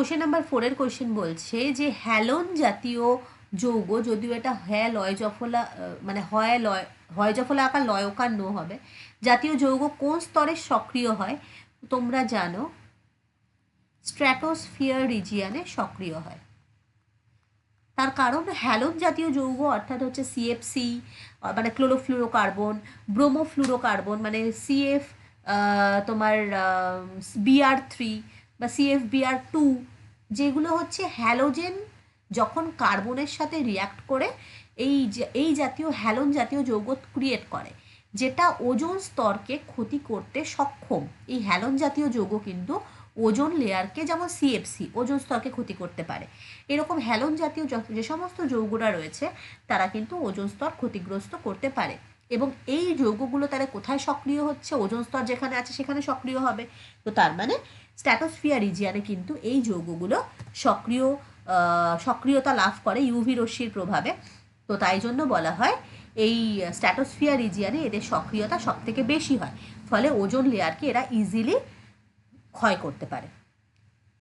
Question number ফোরের question বলছে যে হ্যালোন জাতীয় যৌগ যদিও এটা হ্যাঁ লয়, জফলা মানে হয়, লয়, হয়, জফলা আকার লয়কার নো হবে। জাতীয় যৌগ কোন স্তরে সক্রিয় হয়? তোমরা জানো স্ট্র্যাটোস্ফিয়ার রিজিয়ানে সক্রিয় হয়। তার কারণ হ্যালোন জাতীয় যৌগ অর্থাৎ হচ্ছে সিএফসি মানে ক্লোরোফ্লুরোকার্বন ব্রোমোফ্লুরোকার্বন মানে সিএফ তোমার বিআর থ্রি বা সিএফ বিআর টু যেগুলো হচ্ছে হ্যালোজেন যখন কার্বনের সাথে রিয়াক্ট করে, এই এই জাতীয় হ্যালোন জাতীয় যৌগ ক্রিয়েট করে, যেটা ওজোন স্তরকে ক্ষতি করতে সক্ষম। এই হ্যালোন জাতীয় যৌগ কিন্তু ওজোন লেয়ারকে যেমন সিএফসি ওজোন স্তরকে ক্ষতি করতে পারে। এরকম হ্যালোন জাতীয় যে সমস্ত যৌগরা রয়েছে, তারা কিন্তু ওজোন স্তর ক্ষতিগ্রস্ত করতে পারে। এবং এই যৌগগুলো তারা কোথায় সক্রিয় হচ্ছে? ওজোন স্তর যেখানে আছে সেখানে সক্রিয় হবে। তো তার মানে স্ট্যাটোস্ফিয়ার রিজিয়ানে কিন্তু এই যৌগগুলো সক্রিয় সক্রিয়তা লাভ করে ইউভি রশ্মির প্রভাবে। তো তাই জন্য বলা হয় এই স্ট্যাটোস্ফিয়ার রিজিয়ানে এদের সক্রিয়তা সবথেকে বেশি হয়। ফলে ওজন লেয়ারকে এরা ইজিলি ক্ষয় করতে পারে।